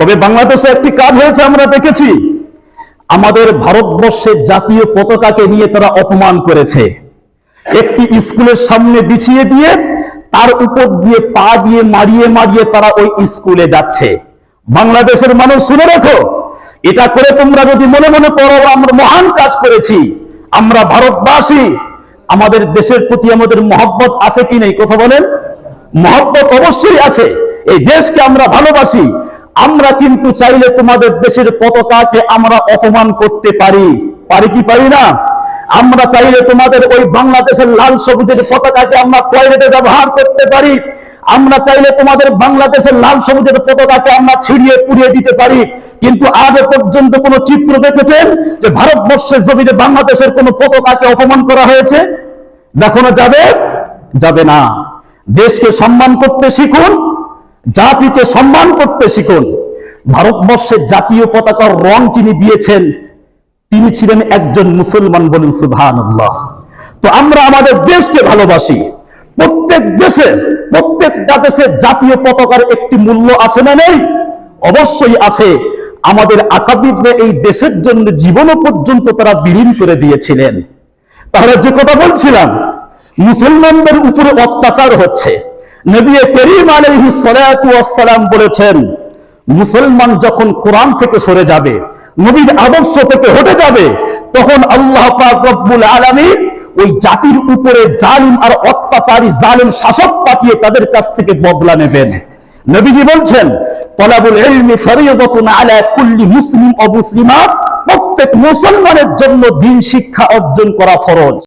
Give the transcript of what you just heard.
তবে বাংলাদেশে একটি কাজ হয়েছে, আমরা দেখেছি। আমাদের ভারতবর্ষের জাতীয় পতাকাকে নিয়ে তারা অপমান করেছে। একটি স্কুলের সামনে বিছিয়ে দিয়ে, তার উপর দিয়ে পা দিয়ে মারিয়ে মারিয়ে তারা ওই স্কুলে যাচ্ছে। বাংলাদেশের মানুষ, শুনে রাখো, এটা করে তোমরা যদি মনে মনে করো, আমরা মহান কাজ করেছি। আমরা ভারতবাসী, আমাদের দেশের প্রতি আমাদের মহব্বত আছে কি নেই? কথা বলেন। মহব্বত অবশ্যই আছে। এই দেশকে আমরা ভালোবাসি। আমরা কিন্তু চাইলে তোমাদের দেশের পতাকাকে আমরা অপমান করতে পারি। পারি কি পারি না? আমরা চাইলে তোমাদের ওই বাংলাদেশের লাল সবুজের পতাকাকে আমরা টয়লেটে ব্যবহার করতে পারি। আমরা চাইলে তোমাদের বাংলাদেশের লাল সবুজের পতাকাকে আমরা ছিড়িয়ে পুড়িয়ে দিতে পারি। কিন্তু আগে পর্যন্ত কোন চিত্র দেখেছেন যে ভারতবর্ষের জমিতে বাংলাদেশের কোন পতাকাকে অপমান করা হয়েছে? দেখানো যাবে? যাবে না। দেশকে সম্মান করতে শিখুন জাতিকে সম্মান করতে শিখুন। ভারতবর্ষের জাতীয় পতাকার রং যিনি দিয়েছেন, তিনি ছিলেন একজন মুসলমান বলুন সুবহান তো আমরা আমাদের দেশকে ভালোবাসি। প্রত্যেক দেশে প্রত্যেকটা দেশের জাতীয় পতাকার একটি মূল্য আছে না নেই? অবশ্যই আছে। আমাদের আকাবিদরা এই দেশের জন্য জীবনও পর্যন্ত তারা বিলীন করে দিয়েছিলেন। তাহলে যে কথা বলছিলাম, মুসলমানদের উপরে অত্যাচার হচ্ছে। নবী করিম সালাতু ওয়াসসালাম বলেছেন, মুসলমান যখন কোরআন থেকে সরে যাবে, নবীর আদর্শ থেকে হটে যাবে, তখন আল্লাহ রব্বুল আলামিন ওই জাতির উপরে জালিম আর অত্যাচারী জালিম শাসক পাঠিয়ে তাদের কাছ থেকে বদলা নেবেন। নবীজি বলছেন, তলাবুল ইলমি ফরিয়দাতুন আলা কুল্লি মুসলিম ও মুসলিমাত, প্রত্যেক মুসলমানের জন্য দিন শিক্ষা অর্জন করা ফরজ।